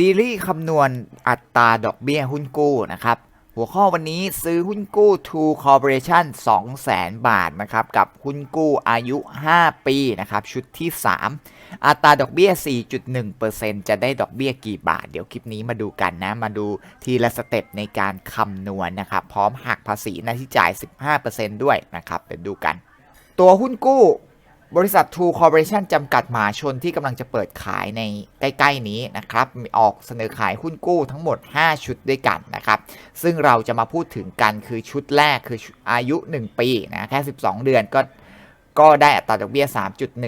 ซีรีส์คำนวณอัตราดอกเบี้ยหุ้นกู้นะครับ หัวข้อวันนี้ซื้อหุ้นกู้ True Corporation 200,000 บาทนะครับ กับหุ้นกู้อายุ 5 ปีนะครับ ชุดที่ 3 อัตราดอกเบี้ย 4.1%จะได้ดอกเบี้ยกี่บาท เดี๋ยวคลิปนี้มาดูกันนะ มาดูทีละสเต็ปในการคำนวณนะครับ พร้อมหักภาษีหน้าที่จ่าย 15%ด้วยนะครับ เดี๋ยวดูกัน ตัวหุ้นกู้ บริษัท True Corporation จำกัดมหาชนที่กำลังจะเปิดขายในใกล้ ๆ นี้นะครับออกเสนอขายหุ้นกู้ทั้งหมด 5 ชุดด้วยกันนะครับ ซึ่งเราจะมาพูดถึงกันคือชุดแรกคืออายุ 1 ปีนะแค่ 12 เดือนก็ก็ได้อัตราดอกเบี้ย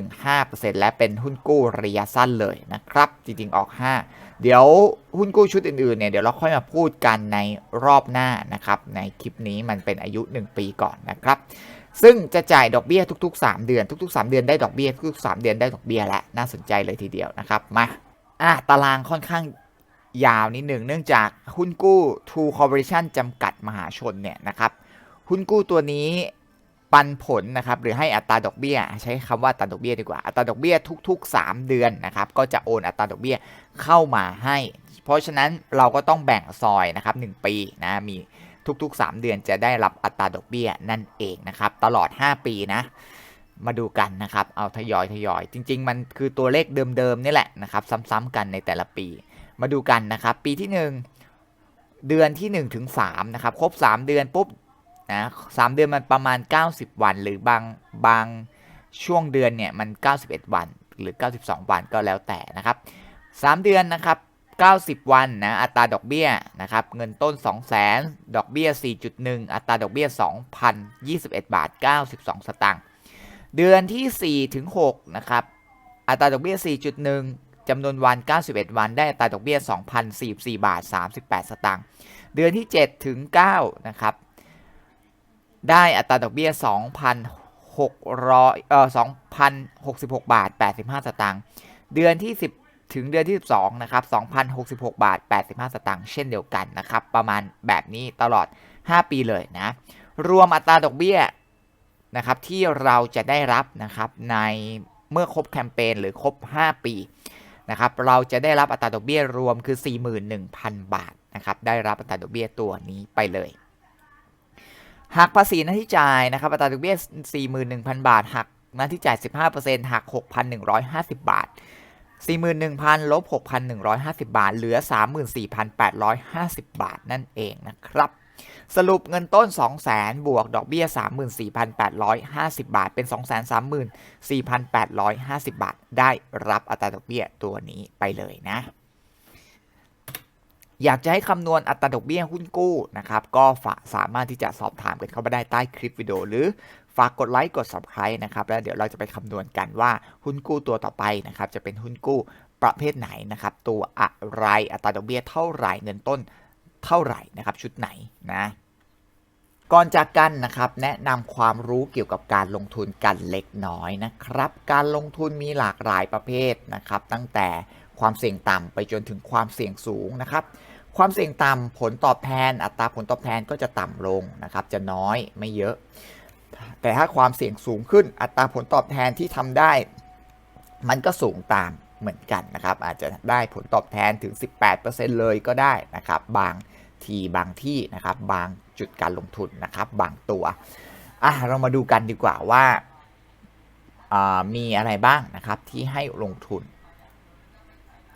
3.15%และเป็นหุ้นกู้ระยะสั้นเลยนะครับ จริง ๆ ออก 5 เดี๋ยวหุ้นกู้ชุดอื่นๆเนี่ยเดี๋ยวเราค่อยมาพูดกันในรอบหน้านะครับในคลิปนี้มันเป็นอายุ 1 ปีก่อนนะครับซึ่งจะจ่ายดอกเบี้ยทุก ๆ 3 เดือน ทุก ๆ 3 เดือนได้ดอกเบี้ยทุกๆ3เดือนได้ดอกเบี้ยและน่าสนใจเลยทีเดียวนะครับมาอะตารางค่อนข้างยาวนิดหนึ่งเนื่องจากหุ้นกู้ True Corporation จำกัดมหาชนเนี่ยนะครับหุ้นกู้ตัวนี้ ปันผลนะครับหรือให้อัตราดอกเบี้ย ใช้คำว่าอัตราดอกเบี้ยดีกว่าอัตราดอกเบี้ยทุก ๆ 3 เดือนนะครับก็จะโอนอัตราดอกเบี้ยเข้ามาให้ เพราะฉะนั้นเราก็ต้องแบ่งซอยนะครับ1ปีนะมีทุกๆ 3 เดือนจะได้รับอัตราดอกเบี้ยนั่นเองนะครับตลอด 5 ปีนะมาดูกันนะครับ เอาทยอยทยอย จริง ๆ มันคือตัวเลขเดิมๆนี่แหละนะครับ ซ้ำๆกันในแต่ละปี มาดูกันนะครับ ปีที่ 1 เดือนที่1ถึง3นะครับ ครบ 3 เดือนปุ๊บ นะสเดือนมันประมาณ 90 วัน หรือบางบางช่วงเดือนเนี่ยมัน 91 วัน หรือ 92 วันก็แล้วแต่นะครับ 3 เดือนนะครับ 90 วันนะอัตราดอกเบี้ยนะครับเงินต้น 200,000ดอกเบี้ย 4.1 อัตราดอกเบี้ย 2,021 บาท 92 สตางค์เดือนที่4ถึง6นะครับอัตราดอกเบี้ย 4.1จำนวนวัน 91 วัน ได้อัตราดอกเบี้ย 2,044 บาท 38 สตางค์เดือนที่7ถึง9นะครับ ได้อัตราดอกเบี้ย 2,600เอ่อ2,066 บาท 85 สตางค์ เดือนที่ 10 ถึงเดือนที่ 12 นะครับ 2,066 บาท 85 สตางค์ เช่นเดียวกันนะครับ ประมาณแบบนี้ตลอด 5 ปีเลยนะ รวมอัตราดอกเบี้ยนะครับที่เราจะได้รับนะครับในเมื่อครบแคมเปญหรือครบ 5 ปีนะครับเราจะได้รับอัตราดอกเบี้ยรวมคือ 41,000 บาทนะครับได้รับอัตราดอกเบี้ยตัวนี้ไปเลย หักภาษีหน้าที่จ่ายนะครับอัตราดอกเบี้ย 41,000 บาท หักหน้าที่จ่าย 15%หัก 6,150 บาท 41,000ลบ6,150 บาท เหลือ 34,850 บาทนั่นเองนะครับสรุปเงินต้น 200,000 บวกดอกเบี้ย 34,850 บาท เป็น 234,850 บาท ได้รับอัตราดอกเบี้ยตัวนี้ไปเลยนะ อยากจะให้คำนวณอัตราดอกเบี้ยหุ้นกู้นะครับ ก็สามารถที่จะสอบถามกันเข้ามาได้ใต้คลิปวิดีโอหรือฝากกดไลค์กด subscribe นะครับ แล้วเดี๋ยวเราจะไปคำนวณกันว่าหุ้นกู้ตัวต่อไปนะครับ จะเป็นหุ้นกู้ประเภทไหนนะครับ ตัวอะไรอัตราดอกเบี้ยเท่าไหร่เงินต้นเท่าไหร่นะครับ ชุดไหนนะก่อนจากกันนะครับแนะนำความรู้เกี่ยวกับการลงทุนกันเล็กน้อยนะครับ การลงทุนมีหลากหลายประเภทนะครับ ตั้งแต่ความเสี่ยงต่ำไปจนถึงความเสี่ยงสูงนะครับ ความเสี่ยงต่ำผลตอบแทน อัตราผลตอบแทนก็จะต่ำลงนะครับ จะน้อยไม่เยอะ แต่ถ้าความเสี่ยงสูงขึ้น อัตราผลตอบแทนที่ทำได้ มันก็สูงตามเหมือนกันนะครับ อาจจะได้ผลตอบแทนถึง 18%เลยก็ได้นะครับ บางทีบางที่นะครับ บางจุดการลงทุนนะครับ บางตัวอะเรามาดูกันดีกว่าว่ามีอะไรบ้างนะครับที่ให้ลงทุน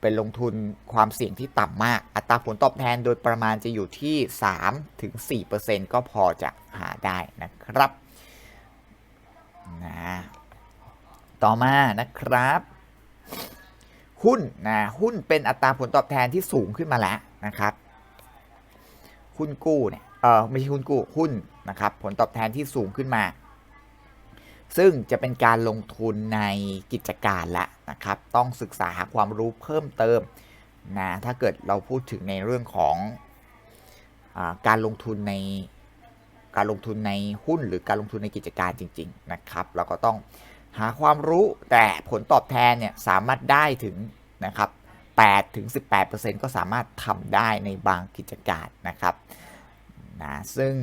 เป็นลงทุนความเสี่ยงที่ต่ำมาก อัตราผลตอบแทนโดยประมาณจะอยู่ที่3-4%ก็พอจะหาได้นะครับนะต่อมานะครับหุ้นนะหุ้นเป็นอัตราผลตอบแทนที่สูงขึ้นมาแล้วนะครับ หุ้นกู้เนี่ยเออไม่ใช่หุ้นกู้หุ้นนะครับ ผลตอบแทนที่สูงขึ้นมา ซึ่งจะเป็นการลงทุนในกิจการละนะครับ ต้องศึกษาหาความรู้เพิ่มเติมนะถ้าเกิดเราพูดถึงในเรื่องของอการลงทุนในการลงทุนในหุ้นหรือการลงทุนในกิจการจริง ๆ นะครับ เราก็ต้องหาความรู้แต่ผลตอบแทนเนี่ยสามารถได้ถึงนะครับ8ถึง18%ก็สามารถทำได้ในบางกิจการนะครับนะซึ่ง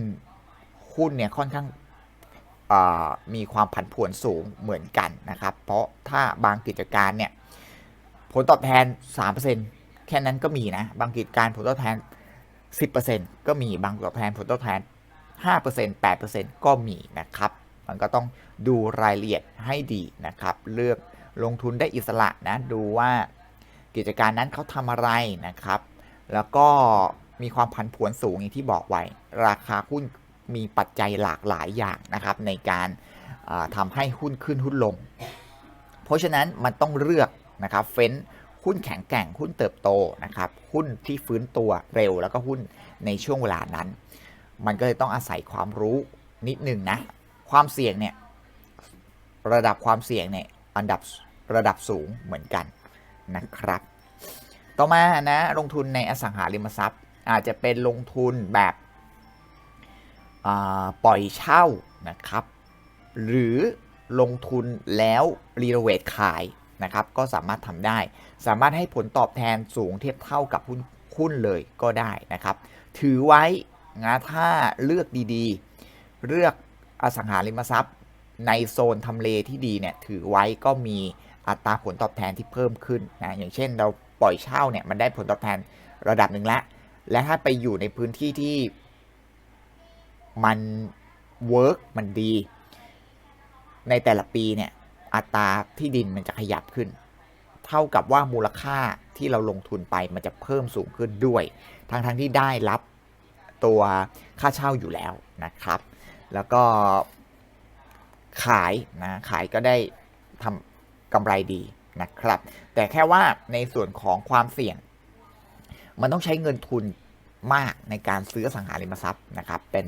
หุ้นเนี่ยค่อนข้าง มีความผันผวนสูงเหมือนกันนะครับ เพราะถ้าบางกิจการเนี่ยผลตอบแทน 3%แค่นั้นก็มีนะ บางกิจการผลตอบแทน 10%ก็มีบางตอบแทนผลตอบแทน 5% 8%ก็มีนะครับ มันก็ต้องดูรายละเอียดให้ดีนะครับ เลือกลงทุนได้อิสระนะดูว่ากิจการนั้นเขาทำอะไรนะครับ แล้วก็มีความผันผวนสูงอย่างที่บอกไว้ ราคาหุ้น มีปัจจัยหลากหลายอย่างนะครับ ในการทำให้หุ้นขึ้นหุ้นลง เพราะฉะนั้นมันต้องเลือกนะครับเฟ้นหุ้นแข็งแกร่งหุ้นเติบโตนะครับหุ้นที่ฟื้นตัวเร็วแล้วก็หุ้นในช่วงเวลานั้น มันก็เลยต้องอาศัยความรู้นิดหนึ่งนะ ความเสี่ยงเนี่ยระดับความเสี่ยงเนี่ยอันดับระดับสูงเหมือนกันนะครับ ต่อมานะลงทุนในอสังหาริมทรัพย์ อาจจะเป็นลงทุนแบบ ปล่อยเช่านะครับ หรือลงทุนแล้วรีโนเวทขายนะครับก็สามารถทำได้ สามารถให้ผลตอบแทนสูงเทียบเท่ากับหุ้นหุ้นเลยก็ได้นะครับ ถือไว้นะถ้าเลือกดีๆ เลือกอสังหาริมทรัพย์ในโซนทำเลที่ดีเนี่ยถือไว้ก็มีอัตราผลตอบแทนที่เพิ่มขึ้นนะอย่างเช่นเราปล่อยเช่าเนี่ยมันได้ผลตอบแทนระดับหนึ่งแล้วและถ้าไปอยู่ในพื้นที่ที่ มันเวิร์กมันดี ในแต่ละปีเนี่ยอัตราที่ดินมันจะขยับขึ้น เท่ากับว่ามูลค่าที่เราลงทุนไปมันจะเพิ่มสูงขึ้นด้วยทั้งทั้งที่ได้รับตัวค่าเช่าอยู่แล้วนะครับ แล้วก็ขายนะขายก็ได้ทำกำไรดีนะครับ แต่แค่ว่าในส่วนของความเสี่ยง มันต้องใช้เงินทุนมากในการซื้อสังหาริมทรัพย์นะครับ เป็น